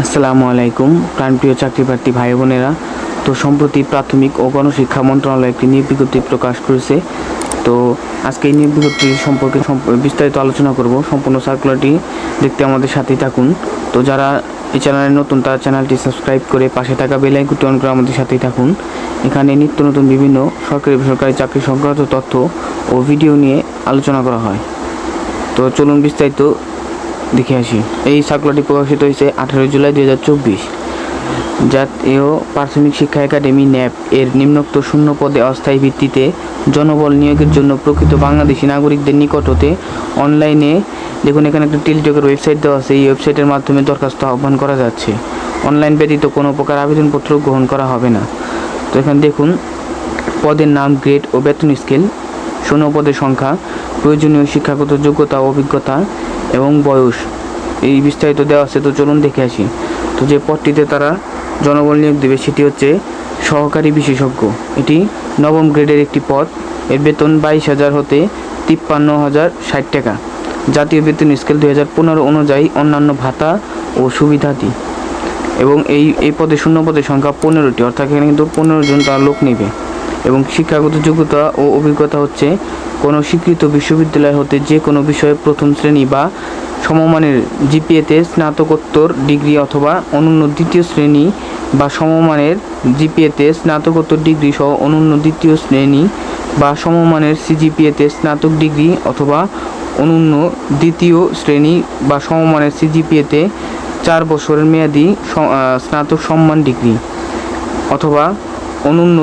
আসসালামু আলাইকুম, প্রাণপ্রিয় চাকরিপ্রার্থী ভাই বোনেরা। তো সম্প্রতি প্রাথমিক ও গণশিক্ষা মন্ত্রণালয় একটি নিয়োগ প্রকাশ করেছে। তো আজকে এই নিয়োগ বিজ্ঞপ্তি সম্পর্কে সম্প- বিস্তারিত আলোচনা করব। সম্পূর্ণ সার্কুলারটি দেখতে আমাদের সাথেই থাকুন। তো যারা এই চ্যানেলে নতুন, তারা চ্যানেলটি সাবস্ক্রাইব করে পাশে থাকা বেল আইকনটি অন করে আমাদের সাথেই থাকুন। এখানে নিত্য নতুন বিভিন্ন সরকারি, বেসরকারি চাকরি সংক্রান্ত তথ্য ও ভিডিও নিয়ে আলোচনা করা হয়। তো চলুন বিস্তারিত দেখে আসি। এই সার্কুলারটি প্রকাশিত হয়েছে আঠারোই জুলাই দুই হাজার চব্বিশ। জাতীয় প্রাথমিক শিক্ষা একাডেমি ন্যাপ এর নিম্নোক্ত শূন্য পদে অস্থায়ী ভিত্তিতে জনবল নিয়োগের জন্য প্রকৃত বাংলাদেশি নাগরিকদের নিকট হতে অনলাইনে দেখুন, এখানে একটা টেলিটকের ওয়েবসাইট দেওয়া আছে। এই ওয়েবসাইটের মাধ্যমে দরখাস্ত আহ্বান করা যাচ্ছে। অনলাইন ব্যতীত কোনো প্রকার আবেদনপত্র গ্রহণ করা হবে না। তো এখানে দেখুন, পদের নাম গ্রেড ও বেতন স্কেল শূন্য পদের সংখ্যা, প্রয়োজনীয় শিক্ষাগত যোগ্যতা অভিজ্ঞতা এবং বয়স। এই বিস্তারিত দেওয়া আছে, তো চলুন দেখে আসি। তো যে পদটিতে তারা জনবল নিয়োগ দেবে, সেটি হচ্ছে সহকারী বিশেষজ্ঞ। এটি নবম গ্রেডের একটি পদ। এর বেতন বাইশ হাজার হতে তিপ্পান্ন হাজার ষাট টাকা। জাতীয় বেতন স্কেল দুই হাজার পনেরো অনুযায়ী অন্যান্য ভাতা ও সুবিধাদি। এবং এই এই পদে শূন্য পদের সংখ্যা পনেরোটি, অর্থাৎ এখানে কিন্তু পনেরো জন তার লোক নেবে। এবং শিক্ষাগত যোগ্যতা ও অভিজ্ঞতা হচ্ছে কোনো স্বীকৃত বিশ্ববিদ্যালয় হতে যে কোনো বিষয়ে প্রথম শ্রেণি বা সমমানের জিপিএতে স্নাতকোত্তর ডিগ্রি অথবা অনন্য দ্বিতীয় শ্রেণি বা সমমানের জিপিএতে স্নাতকোত্তর ডিগ্রি সহ অনন্য দ্বিতীয় শ্রেণি বা সমমানের সিজিপিএতে স্নাতক ডিগ্রি অথবা অনন্য দ্বিতীয় শ্রেণি বা সমমানের সিজিপিএতে চার বছরের মেয়াদি স্নাতক সম্মান ডিগ্রি অথবা অনন্য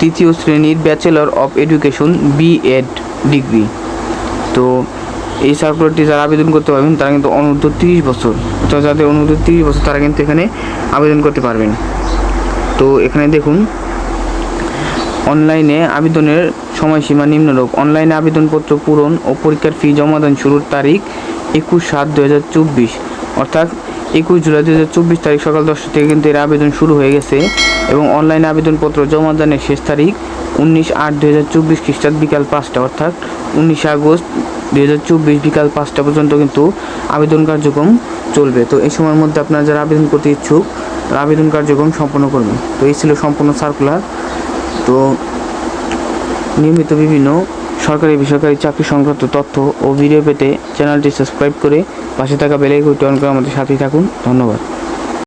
দ্বিতীয় শ্রেণির bachelor of education BEd degree তো এই সার্কুলারটি যারা আবেদন করতে পারবেন, তারা কিন্তু অনূর্ধ্ব তিরিশ বছর। অর্থাৎ যাদের অনূর্ধ্ব তিরিশ বছর, তারা কিন্তু এখানে আবেদন করতে পারবেন। তো এখানে দেখুন অনলাইনে আবেদনের সময়সীমা নিম্নরূপ। অনলাইনে আবেদনপত্র পূরণ ও পরীক্ষার ফি জমাদান শুরুর তারিখ একুশ সাত দু হাজার চব্বিশ। অর্থাৎ একুশ জুলাই দু হাজার চব্বিশ তারিখ সকাল দশটা থেকে কিন্তু এর আবেদন শুরু হয়ে গেছে এবং অনলাইন আবেদনপত্র জমা জমাদানের শেষ তারিখ উনিশ আট দু হাজার চব্বিশ খ্রিস্টাব্দ বিকাল পাঁচটা, অর্থাৎ উনিশে আগস্ট দু হাজার চব্বিশ বিকাল পাঁচটা পর্যন্ত কিন্তু আবেদন কার্যক্রম চলবে। তো এই সময়ের মধ্যে আপনারা যারা আবেদন করতে ইচ্ছুক, তারা আবেদন কার্যক্রম সম্পন্ন করবেন। তো এই ছিল সম্পূর্ণ সার্কুলার তো নিয়মিত বিভিন্ন সরকারি বেসরকারি চাকরি সংক্রান্ত তথ্য ও ভিডিও পেতে চ্যানেলটি সাবস্ক্রাইব করে পাশে থাকা বেলাইকনটি অন করে আমাদের সাথেই থাকুন। ধন্যবাদ।